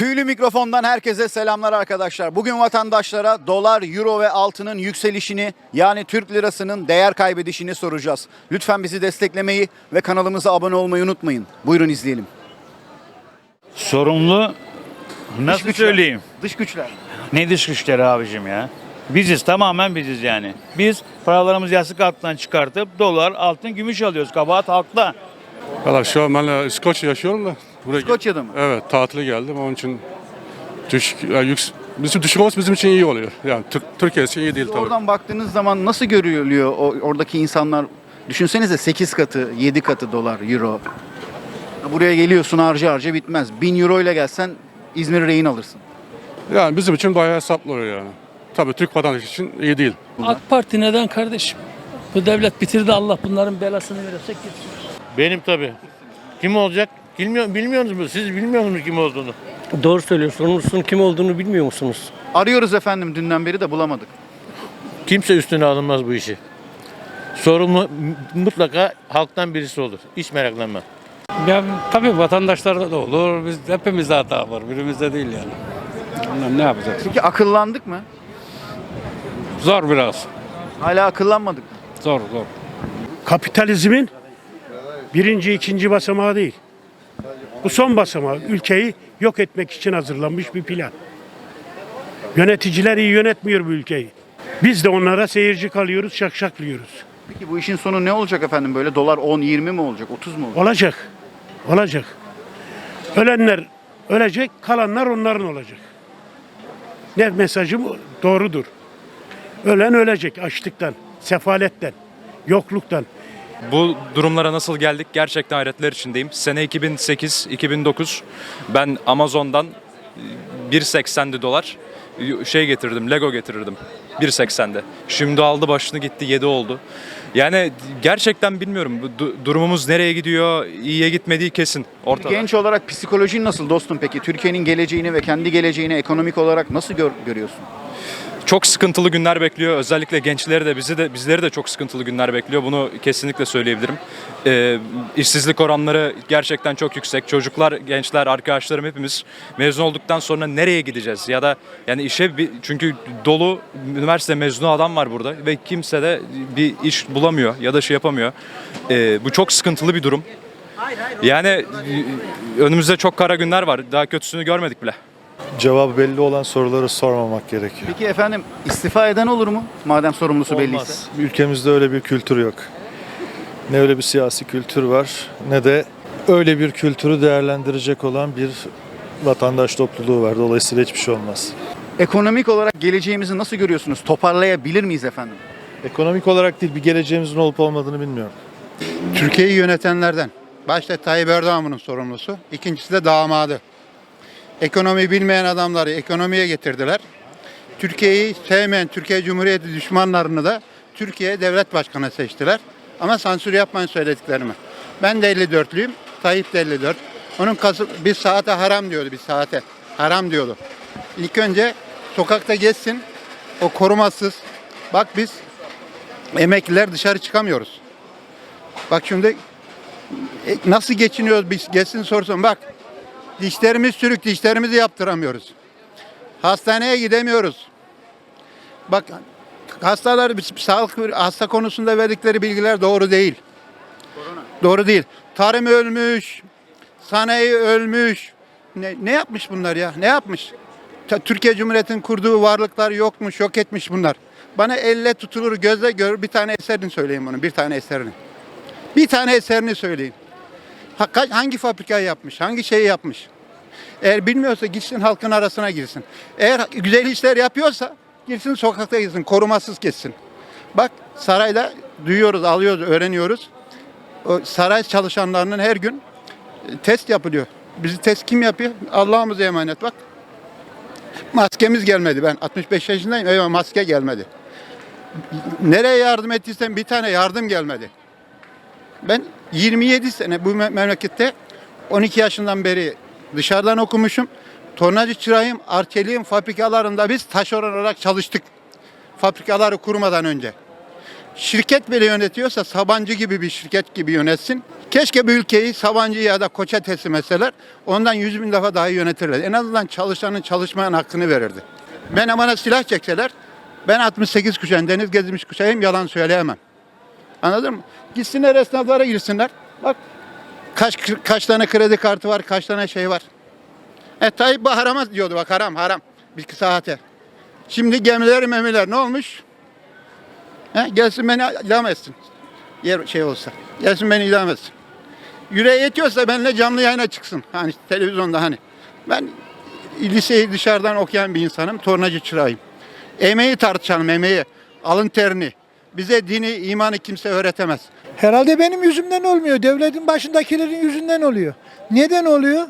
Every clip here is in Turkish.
Tüylü mikrofondan herkese selamlar arkadaşlar. Bugün vatandaşlara dolar, euro ve altının yükselişini yani Türk lirasının değer kaybedişini soracağız. Lütfen bizi desteklemeyi ve kanalımıza abone olmayı unutmayın. Buyurun izleyelim. Sorumlu nasıl güçler. söyleyeyim? Dış güçler. Ne dış güçleri abicim ya? Biziz tamamen biziz yani. Biz paralarımızı yastık altından çıkartıp dolar, altın, gümüş alıyoruz. Kabahat halkta. Valla şu an ben İskoçya yaşıyorum da. Buraya İskoçya'da mı? Evet tatile geldim onun için düşük, yani yüks, bizim düşük olması bizim için iyi oluyor. Yani Türk, Türkiye için iyi değil tabii. Oradan baktığınız zaman nasıl görülüyor o, oradaki insanlar? Düşünsenize 8 katı, 7 katı dolar, euro. Buraya geliyorsun harca harca bitmez. 1000 euro ile gelsen İzmir rehin alırsın. Yani bizim için bayağı hesaplı oluyor yani. Tabii Türk vatandaşı için iyi değil. AK Parti neden kardeşim? Bu devlet bitirdi Allah bunların belasını verecek gitsin. Benim tabii. Kim olacak? Bilmiyor, bilmiyorsunuz mu? Siz bilmiyor musunuz kim olduğunu? Doğru söylüyorsun. Sorumlusunun kim olduğunu bilmiyor musunuz? Arıyoruz efendim dünden beri de bulamadık. Kimse üstüne alınmaz bu işi. Sorumlu mutlaka halktan birisi olur. Hiç meraklanma. Ya tabii vatandaşlarda da olur. Biz hepimizde hata var. Birimizde değil yani. Ondan ne yapacağız? Peki akıllandık mı? Zor biraz. Hala akıllanmadık mı? Zor zor. kapitalizmin birinci, ikinci basamağı değil. Bu son basamağı. Ülkeyi yok etmek için hazırlanmış bir plan. Yöneticiler iyi yönetmiyor bu ülkeyi. Biz de onlara seyirci kalıyoruz, şakşaklıyoruz. Peki bu işin sonu ne olacak efendim böyle? Dolar 10, 20 mi olacak, 30 mu olacak? Olacak. Olacak. Ölenler ölecek, kalanlar onların olacak. Ne mesajım doğrudur. Ölen ölecek açlıktan, sefaletten, yokluktan. Bu durumlara nasıl geldik gerçekten hayretler içindeyim. Sene 2008-2009 ben Amazon'dan e, 1.80'di dolar şey getirdim Lego getirirdim 1.80'de. Şimdi aldı başını gitti 7 oldu. Yani gerçekten bilmiyorum durumumuz nereye gidiyor iyiye gitmediği kesin ortada. Genç olarak psikolojin nasıl dostum peki? Türkiye'nin geleceğini ve kendi geleceğini ekonomik olarak nasıl gör- görüyorsun? Çok sıkıntılı günler bekliyor. Özellikle gençleri de bizi de bizleri de çok sıkıntılı günler bekliyor. Bunu kesinlikle söyleyebilirim. Ee, işsizlik oranları gerçekten çok yüksek. Çocuklar, gençler, arkadaşlarım hepimiz mezun olduktan sonra nereye gideceğiz? Ya da yani işe bir, çünkü dolu üniversite mezunu adam var burada ve kimse de bir iş bulamıyor ya da şey yapamıyor. Ee, bu çok sıkıntılı bir durum. Yani e, önümüzde çok kara günler var. Daha kötüsünü görmedik bile. Cevabı belli olan soruları sormamak gerekiyor. Peki efendim istifa eden olur mu? Madem sorumlusu belliyse. Olmaz. Ülkemizde öyle bir kültür yok. Ne öyle bir siyasi kültür var ne de öyle bir kültürü değerlendirecek olan bir vatandaş topluluğu var. Dolayısıyla hiçbir şey olmaz. Ekonomik olarak geleceğimizi nasıl görüyorsunuz? Toparlayabilir miyiz efendim? Ekonomik olarak değil bir geleceğimizin olup olmadığını bilmiyorum. Türkiye'yi yönetenlerden. Başta Tayyip Erdoğan bunun sorumlusu. İkincisi de damadı. Ekonomi bilmeyen adamları ekonomiye getirdiler. Türkiye'yi sevmeyen Türkiye Cumhuriyeti düşmanlarını da Türkiye Devlet Başkanı seçtiler. Ama sansür yapmayın söylediklerimi. Ben de 54'lüyüm. Tayyip de 54. Onun kası, bir saate haram diyordu bir saate. Haram diyordu. İlk önce sokakta geçsin. O korumasız. Bak biz emekliler dışarı çıkamıyoruz. Bak şimdi e, nasıl geçiniyoruz biz geçsin sorsun bak. Dişlerimiz sürük dişlerimizi yaptıramıyoruz. Hastaneye gidemiyoruz. Bak hastalar sağlık hasta konusunda verdikleri bilgiler doğru değil. Doğru değil. Tarım ölmüş, sanayi ölmüş. Ne, ne yapmış bunlar ya? Ne yapmış? Ta- Türkiye Cumhuriyeti'nin kurduğu varlıklar yokmuş, yok etmiş bunlar. Bana elle tutulur, gözle gör bir tane eserini söyleyin bunu, bir tane eserini. Bir tane eserini söyleyin. Hangi fabrikayı yapmış, hangi şeyi yapmış? Eğer bilmiyorsa gitsin halkın arasına girsin. Eğer güzel işler yapıyorsa girsin sokakta gitsin, korumasız geçsin. Bak sarayda duyuyoruz, alıyoruz, öğreniyoruz. O saray çalışanlarının her gün e, test yapılıyor. Bizi test kim yapıyor? Allah'ımıza emanet bak. Maskemiz gelmedi. Ben 65 yaşındayım. Eyvah maske gelmedi. Nereye yardım ettiysen bir tane yardım gelmedi. Ben 27 sene bu me- memlekette 12 yaşından beri dışarıdan okumuşum. Tornacı çırağıyım, arçeliyim fabrikalarında biz taşeron olarak çalıştık. Fabrikaları kurmadan önce. Şirket bile yönetiyorsa Sabancı gibi bir şirket gibi yönetsin. Keşke bir ülkeyi Sabancı'ya ya da Koç'a teslim etseler. Ondan yüz bin defa daha yönetirler. En azından çalışanın çalışmayan hakkını verirdi. Ben bana silah çekseler ben 68 kuşağın deniz gezmiş kuşağıyım yalan söyleyemem. Anladın mı? Gitsinler esnaflara girsinler. Bak kaç kaç tane kredi kartı var, kaç tane şey var. E Tayyip bu diyordu bak haram haram. Bir saate. Şimdi gemiler memiler ne olmuş? He, gelsin beni idam etsin. Yer şey olsa. Gelsin beni idam etsin. Yüreği yetiyorsa benimle canlı yayına çıksın. Hani televizyonda hani. Ben liseyi dışarıdan okuyan bir insanım. Tornacı çırağıyım. Emeği tartışalım emeği. Alın terini. Bize dini, imanı kimse öğretemez. Herhalde benim yüzümden olmuyor. Devletin başındakilerin yüzünden oluyor. Neden oluyor?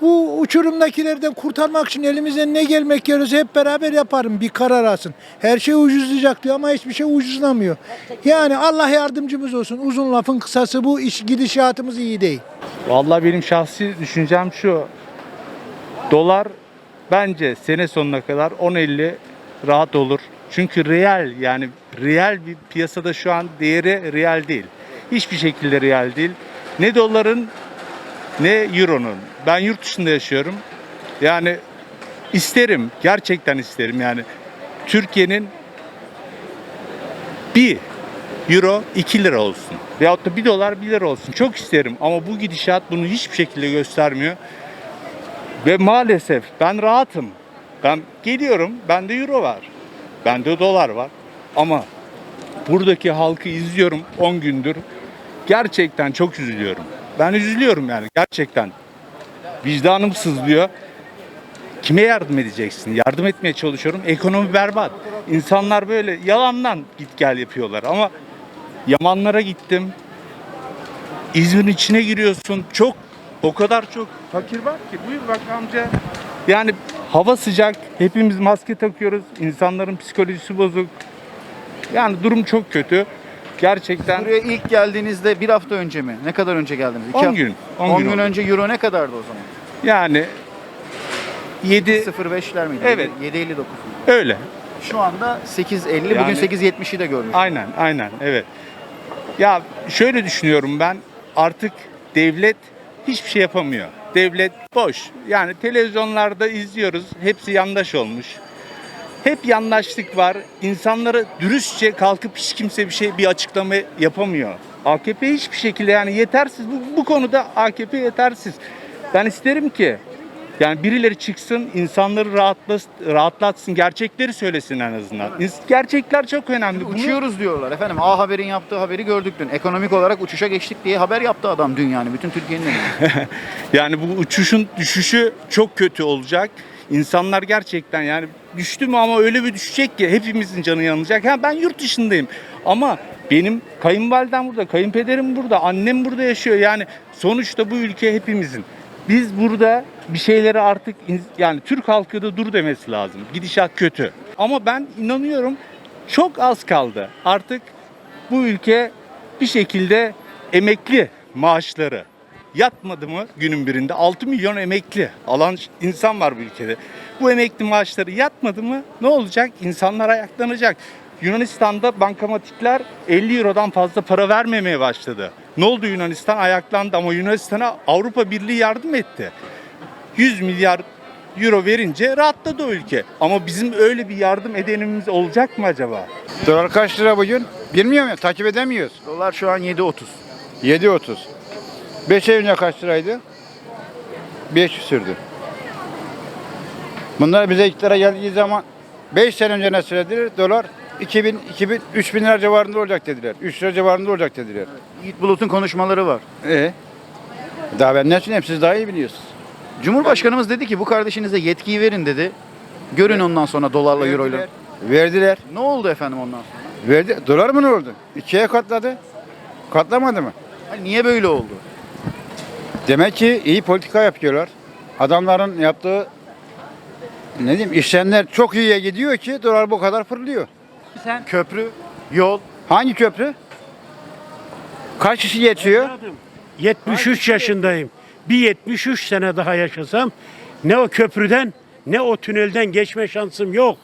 Bu uçurumdakilerden kurtarmak için elimizden ne gelmek gerekiyorsa hep beraber yaparım. Bir karar alsın. Her şey ucuzlayacak diyor ama hiçbir şey ucuzlamıyor. Yani Allah yardımcımız olsun. Uzun lafın kısası bu iş gidişatımız iyi değil. Vallahi benim şahsi düşüncem şu. Dolar bence sene sonuna kadar 10.50 rahat olur. Çünkü reel yani reel bir piyasada şu an değeri reel değil. Hiçbir şekilde reel değil. Ne doların ne euronun. Ben yurt dışında yaşıyorum. Yani isterim, gerçekten isterim yani. Türkiye'nin bir euro 2 lira olsun. Veyahut da 1 dolar 1 lira olsun. Çok isterim ama bu gidişat bunu hiçbir şekilde göstermiyor. Ve maalesef ben rahatım. Ben geliyorum, bende euro var. Bende dolar var. Ama buradaki halkı izliyorum 10 gündür. Gerçekten çok üzülüyorum. Ben üzülüyorum yani gerçekten. Vicdanım sızlıyor. Kime yardım edeceksin? Yardım etmeye çalışıyorum. Ekonomi berbat. İnsanlar böyle yalandan git gel yapıyorlar ama Yamanlara gittim. İzmir'in içine giriyorsun. Çok o kadar çok fakir var ki. Buyur bak amca. Yani hava sıcak. Hepimiz maske takıyoruz. İnsanların psikolojisi bozuk. Yani durum çok kötü. Gerçekten Buraya ilk geldiğinizde bir hafta önce mi? Ne kadar önce geldiniz? İki 10 hafta- gün. 10, 10 gün, gün oldu. önce euro ne kadardı o zaman? Yani 7 0.5'ler miydi? Evet. 7.59. öyle. Şu anda 8.50. Bugün Yani- 8.70'i de görmüş. Aynen, aynen, evet. Ya şöyle düşünüyorum ben artık devlet hiçbir şey yapamıyor. Devlet boş. Yani televizyonlarda izliyoruz. Hepsi yandaş olmuş. Hep yandaşlık var. İnsanları dürüstçe kalkıp hiç kimse bir şey bir açıklama yapamıyor. AKP hiçbir şekilde yani yetersiz. Bu, bu konuda AKP yetersiz. Ben isterim ki yani birileri çıksın, insanları rahatlas, rahatlatsın, gerçekleri söylesin en azından. İns- Gerçekler çok önemli. Bunu- Uçuyoruz diyorlar efendim. A Haber'in yaptığı haberi gördük dün. Ekonomik olarak uçuşa geçtik diye haber yaptı adam dün yani. Bütün Türkiye'nin. Yani bu uçuşun düşüşü çok kötü olacak. İnsanlar gerçekten yani düştü mü ama öyle bir düşecek ki hepimizin canı yanacak. Ha ben yurt dışındayım ama benim kayınvalidem burada, kayınpederim burada, annem burada yaşıyor. Yani sonuçta bu ülke hepimizin. Biz burada bir şeyleri artık yani Türk halkı da dur demesi lazım. Gidişat kötü. Ama ben inanıyorum çok az kaldı. Artık bu ülke bir şekilde emekli maaşları yatmadı mı günün birinde 6 milyon emekli alan insan var bu ülkede. Bu emekli maaşları yatmadı mı ne olacak? İnsanlar ayaklanacak. Yunanistan'da bankamatikler 50 Euro'dan fazla para vermemeye başladı. Ne oldu Yunanistan? Ayaklandı ama Yunanistan'a Avrupa Birliği yardım etti. 100 milyar euro verince rahatladı o ülke. Ama bizim öyle bir yardım edenimiz olacak mı acaba? Dolar kaç lira bugün? Bilmiyorum ya takip edemiyoruz. Dolar şu an 7.30. 7.30. 5 ay önce kaç liraydı? 5 sürdü. Bunlar bize iktidara geldiği zaman 5 sene önce ne söylediler? Dolar 2000, 2000, 3000 lira civarında olacak dediler. 3 lira civarında olacak dediler. Yiğit Bulut'un konuşmaları var. E daha ben ne söyleyeyim siz daha iyi biliyorsunuz. Cumhurbaşkanımız dedi ki bu kardeşinize yetkiyi verin dedi. Görün ondan sonra dolarla euroyla. Verdiler. Verdiler. Ne oldu efendim ondan sonra? Verdi. Dolar mı ne oldu? İkiye katladı. Katlamadı mı? Hani niye böyle oldu? Demek ki iyi politika yapıyorlar. Adamların yaptığı ne diyeyim işlemler çok iyiye gidiyor ki dolar bu kadar fırlıyor. Köprü, yol. Hangi köprü? Kaç kişi geçiyor? 73 yaşındayım. Bir 73 sene daha yaşasam ne o köprüden ne o tünelden geçme şansım yok.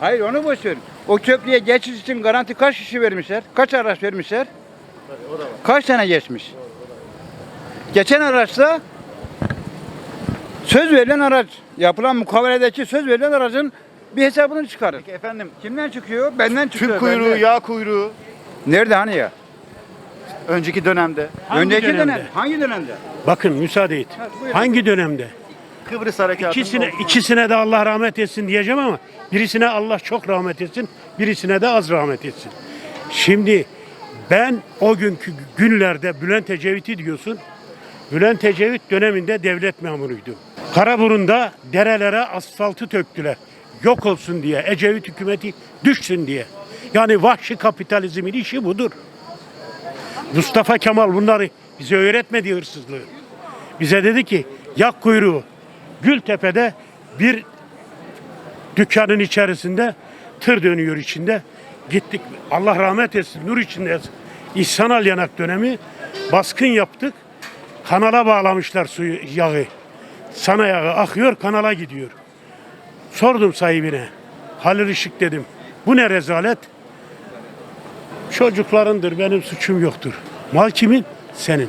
Hayır onu boş ver. O köprüye geçiş için garanti kaç kişi vermişler? Kaç araç vermişler? Kaç tane geçmiş? Geçen araçta söz verilen araç, yapılan mukaveledeki söz verilen aracın bir hesabını çıkarır. Peki efendim Kimden çıkıyor? Benden çıkıyor. tüp kuyruğu, benden. yağ kuyruğu Nerede hani ya? Önceki dönemde Hangi Önceki dönemde? dönem. Hangi dönemde? Bakın müsaade et. buyurun. Hangi dönemde? Kıbrıs harekatında İkisine, ikisine de Allah rahmet etsin diyeceğim ama birisine Allah çok rahmet etsin, birisine de az rahmet etsin. Şimdi ben o günkü günlerde Bülent Ecevit'i diyorsun. Bülent Ecevit döneminde devlet memuruydu. Karaburun'da derelere asfaltı töktüler. Yok olsun diye, Ecevit hükümeti düşsün diye. Yani vahşi kapitalizmin işi budur. Mustafa Kemal bunları bize öğretmedi hırsızlığı. Bize dedi ki yak kuyruğu Gültepe'de bir dükkanın içerisinde tır dönüyor içinde. Gittik Allah rahmet etsin nur içinde. İhsan Alyanak dönemi baskın yaptık. Kanala bağlamışlar suyu yağı. Sana yağı akıyor kanala gidiyor. Sordum sahibine. Halil Işık dedim. Bu ne rezalet? Çocuklarındır benim suçum yoktur. Mal kimin? Senin.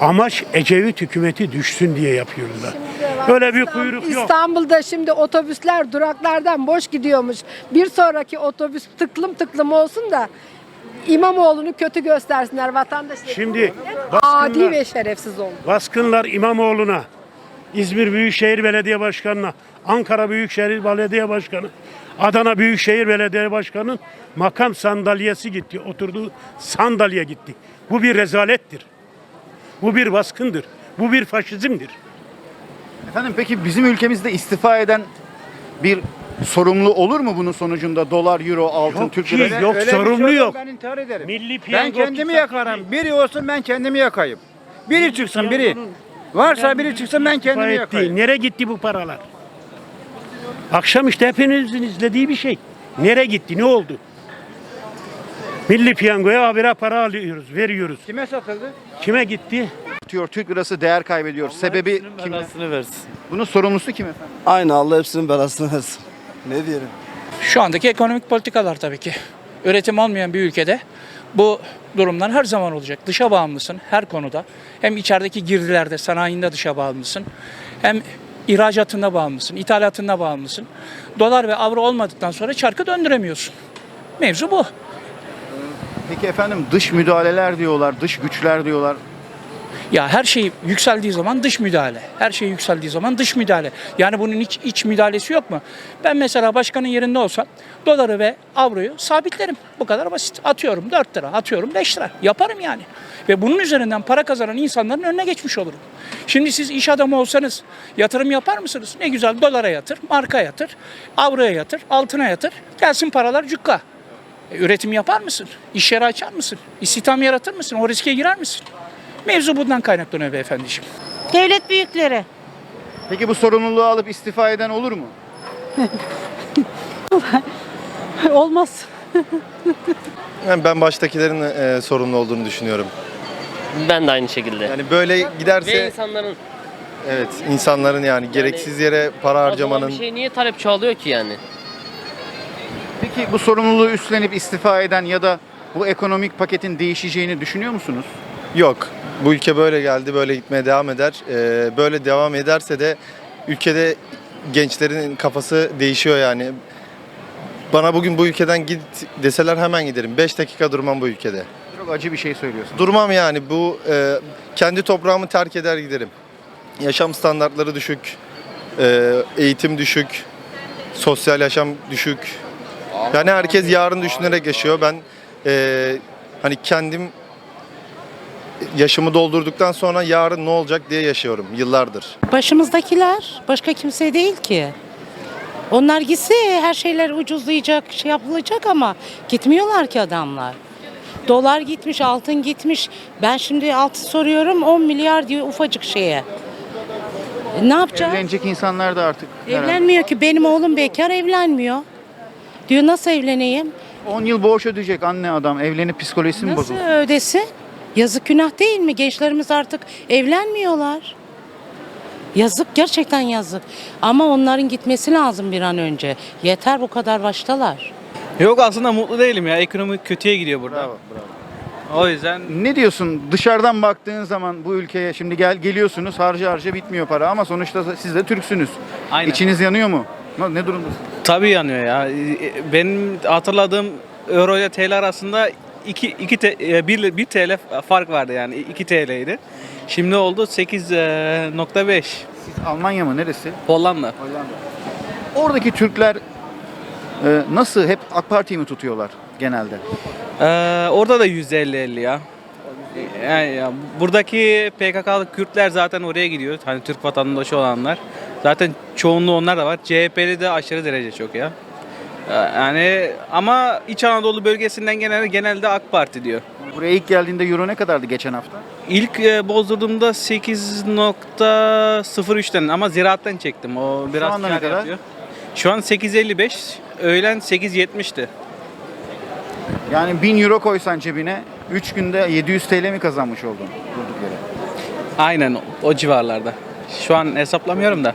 Amaç Ecevit hükümeti düşsün diye yapıyorlar. Öyle bir kuyruk yok. İstanbul'da şimdi otobüsler duraklardan boş gidiyormuş. Bir sonraki otobüs tıklım tıklım olsun da İmamoğlu'nu kötü göstersinler vatandaş. Şimdi Adi ve şerefsiz oldu. baskınlar İmamoğlu'na, İzmir Büyükşehir Belediye Başkanı'na, Ankara Büyükşehir Belediye Başkanı, Adana Büyükşehir Belediye Başkanı'nın makam sandalyesi gitti. Oturduğu sandalye gitti. Bu bir rezalettir. Bu bir baskındır. Bu bir faşizmdir. Efendim peki bizim ülkemizde istifa eden bir sorumlu olur mu bunun sonucunda dolar, euro, altın, Yok Türk lirası? yok Öyle bir sorumlu şey yok. Ben intihar ederim. Milli Ben kendimi yakarım. Biri olsun ben kendimi yakayım. Biri çıksın biri. Varsa biri çıksın ben kendimi yakayım. Nereye gitti bu paralar? Akşam işte hepinizin izlediği bir şey. Nereye gitti? Ne oldu? Milli piyangoya habire para alıyoruz, veriyoruz. Kime satıldı? Kime gitti? Artıyor, Türk lirası değer kaybediyor. Sebebi kim? versin. Bunun sorumlusu kim efendim? Aynı Allah hepsinin belasını versin. Ne diyelim? Şu andaki ekonomik politikalar tabii ki. Üretim olmayan bir ülkede bu durumlar her zaman olacak. Dışa bağımlısın her konuda. Hem içerideki girdilerde, sanayinde dışa bağımlısın. Hem ihracatında bağımlısın, ithalatında bağımlısın. Dolar ve avro olmadıktan sonra çarkı döndüremiyorsun. Mevzu bu. Peki efendim dış müdahaleler diyorlar, dış güçler diyorlar. Ya her şey yükseldiği zaman dış müdahale. Her şey yükseldiği zaman dış müdahale. Yani bunun hiç iç müdahalesi yok mu? Ben mesela başkanın yerinde olsam doları ve avroyu sabitlerim. Bu kadar basit. Atıyorum 4 lira, atıyorum 5 lira. Yaparım yani. Ve bunun üzerinden para kazanan insanların önüne geçmiş olurum. Şimdi siz iş adamı olsanız yatırım yapar mısınız? Ne güzel dolara yatır, marka yatır, avroya yatır, altına yatır. Gelsin paralar cukka. E, üretim yapar mısın? İş yeri açar mısın? İstihdam yaratır mısın? O riske girer misin? Mevzu bundan kaynaklanıyor beyefendiciğim. Devlet büyükleri. Peki bu sorumluluğu alıp istifa eden olur mu? Olmaz. ben baştakilerin e, sorumlu olduğunu düşünüyorum. Ben de aynı şekilde. Yani böyle giderse insanların evet insanların yani gereksiz yere para harcamanın şey niye talep çoğalıyor ki yani? Peki bu sorumluluğu üstlenip istifa eden ya da bu ekonomik paketin değişeceğini düşünüyor musunuz? yok. Bu ülke böyle geldi, böyle gitmeye devam eder. Ee, böyle devam ederse de ülkede gençlerin kafası değişiyor yani. Bana bugün bu ülkeden git deseler hemen giderim. 5 dakika durmam bu ülkede. Çok acı bir şey söylüyorsun. Durmam yani bu e, kendi toprağımı terk eder giderim. Yaşam standartları düşük, e, eğitim düşük, sosyal yaşam düşük. Yani herkes yarın düşünerek yaşıyor. Ben e, hani kendim yaşımı doldurduktan sonra yarın ne olacak diye yaşıyorum yıllardır. Başımızdakiler başka kimse değil ki. Onlar gitse her şeyler ucuzlayacak, şey yapılacak ama gitmiyorlar ki adamlar. Dolar gitmiş, altın gitmiş. Ben şimdi altın soruyorum 10 milyar diyor ufacık şeye. E, ne yapacağız? Evlenecek insanlar da artık herhalde. Evlenmiyor ki. Benim oğlum bekar evlenmiyor. Diyor nasıl evleneyim? 10 yıl borç ödeyecek anne adam. Evlenip psikolojisi mi Nasıl bozuldu? ödesin? Yazık günah değil mi? Gençlerimiz artık evlenmiyorlar. Yazık gerçekten yazık. Ama onların gitmesi lazım bir an önce. Yeter bu kadar baştalar. Yok aslında mutlu değilim ya. Ekonomi kötüye gidiyor burada. O yüzden Ne diyorsun dışarıdan baktığın zaman bu ülkeye şimdi gel geliyorsunuz harca harca bitmiyor para ama sonuçta siz de Türksünüz. Aynen. İçiniz yanıyor mu? Ne, ne durumdasın? tabii yanıyor ya. Benim hatırladığım Euro ile TL arasında 2 2 1 1 TL fark vardı yani 2 TL'ydi. Şimdi oldu 8.5. Siz Almanya mı neresi? Hollanda. Oradaki Türkler e, nasıl hep AK Parti'yi mi tutuyorlar genelde? Ee, orada da %50-50 ya. Yani ya, buradaki PKK'lı Kürtler zaten oraya gidiyor. Hani Türk vatandaşı olanlar. Zaten çoğunluğu onlar da var. CHP'li de aşırı derece çok ya. Ee, Yani ama İç Anadolu bölgesinden genelde genelde AK Parti diyor. Buraya ilk geldiğinde euro ne kadardı geçen hafta? İlk e, bozdurduğumda 8.03'ten ama ziraattan çektim. O biraz anda ne kâr kadar? yapıyor. Şu an 8.55. Öğlen 8.70'ti. Yani 1000 euro koysan cebine 3 günde 700 TL mi kazanmış oldun durduk yere? Aynen o civarlarda. Şu an hesaplamıyorum da.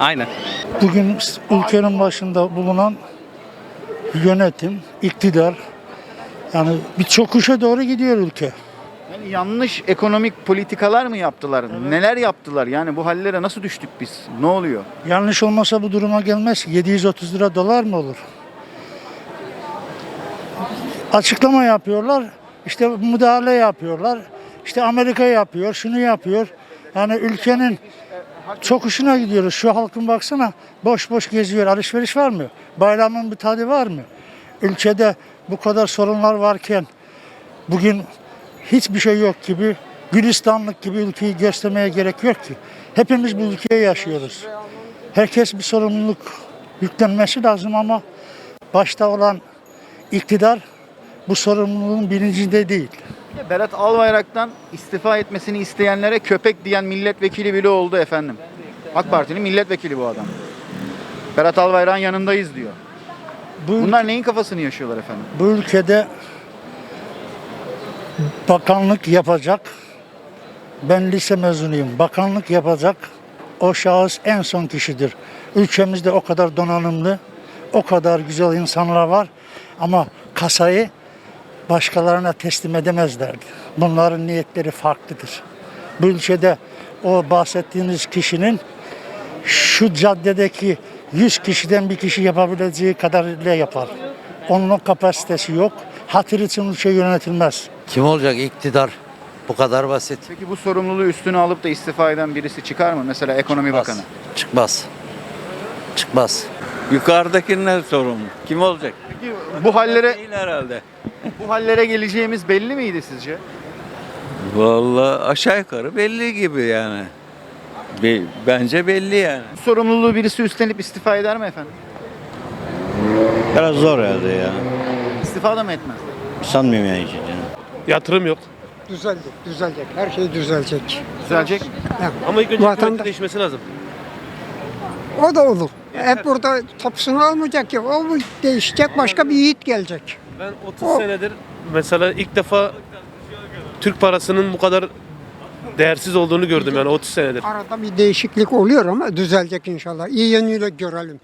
Aynen. Bugün ülkenin başında bulunan yönetim, iktidar yani bir çokuşa doğru gidiyor ülke. Yani yanlış ekonomik politikalar mı yaptılar? Neler yaptılar? Yani bu hallere nasıl düştük biz? Ne oluyor? Yanlış olmasa bu duruma gelmez. 730 lira dolar mı olur? Açıklama yapıyorlar. işte müdahale yapıyorlar. İşte Amerika yapıyor, şunu yapıyor. Yani ülkenin çok hoşuna gidiyoruz. Şu halkın baksana boş boş geziyor. Alışveriş var mı? Bayramın bir tadı var mı? Ülkede bu kadar sorunlar varken bugün hiçbir şey yok gibi Gülistanlık gibi ülkeyi göstermeye gerek yok ki. Hepimiz bu ülkeye yaşıyoruz. Herkes bir sorumluluk yüklenmesi lazım ama başta olan iktidar bu sorumluluğun bilincinde değil. Berat Albayrak'tan istifa etmesini isteyenlere köpek diyen milletvekili bile oldu efendim. AK Parti'nin milletvekili bu adam. Berat Albayrak'ın yanındayız diyor. Bu, Bunlar neyin kafasını yaşıyorlar efendim? bu ülkede bakanlık yapacak. Ben lise mezunuyum. Bakanlık yapacak. O şahıs en son kişidir. Ülkemizde o kadar donanımlı, o kadar güzel insanlar var. Ama kasayı başkalarına teslim edemezlerdi. Bunların niyetleri farklıdır. Bu ülkede o bahsettiğiniz kişinin şu caddedeki 100 kişiden bir kişi yapabileceği kadarıyla yapar. Onun o kapasitesi yok. Hatır için ülke yönetilmez. Kim olacak iktidar? Bu kadar basit. Peki bu sorumluluğu üstüne alıp da istifa eden birisi çıkar mı? Mesela ekonomi bakanı. Çıkmaz. Çıkmaz. Yukarıdakiler sorumlu. Kim olacak? Peki bu hallere Değil herhalde. bu hallere geleceğimiz belli miydi sizce? Vallahi aşağı yukarı belli gibi yani. bence belli yani. Bu sorumluluğu birisi üstlenip istifa eder mi efendim? Biraz zor herhalde ya. İstifa da mı etmez? Sanmıyorum yani. Yatırım yok. Düzelecek, düzelecek. Her şey düzelecek. Düzelecek mi? Ama ilk önce Vatandaş- değişmesi lazım. O da olur. Hep burada topsunu almayacak ki. O değişecek, başka bir yiğit gelecek. Ben 30 O- senedir mesela ilk defa Türk parasının bu kadar değersiz olduğunu gördüm yani 30 senedir. Arada bir değişiklik oluyor ama düzelecek inşallah. İyi yönüyle görelim.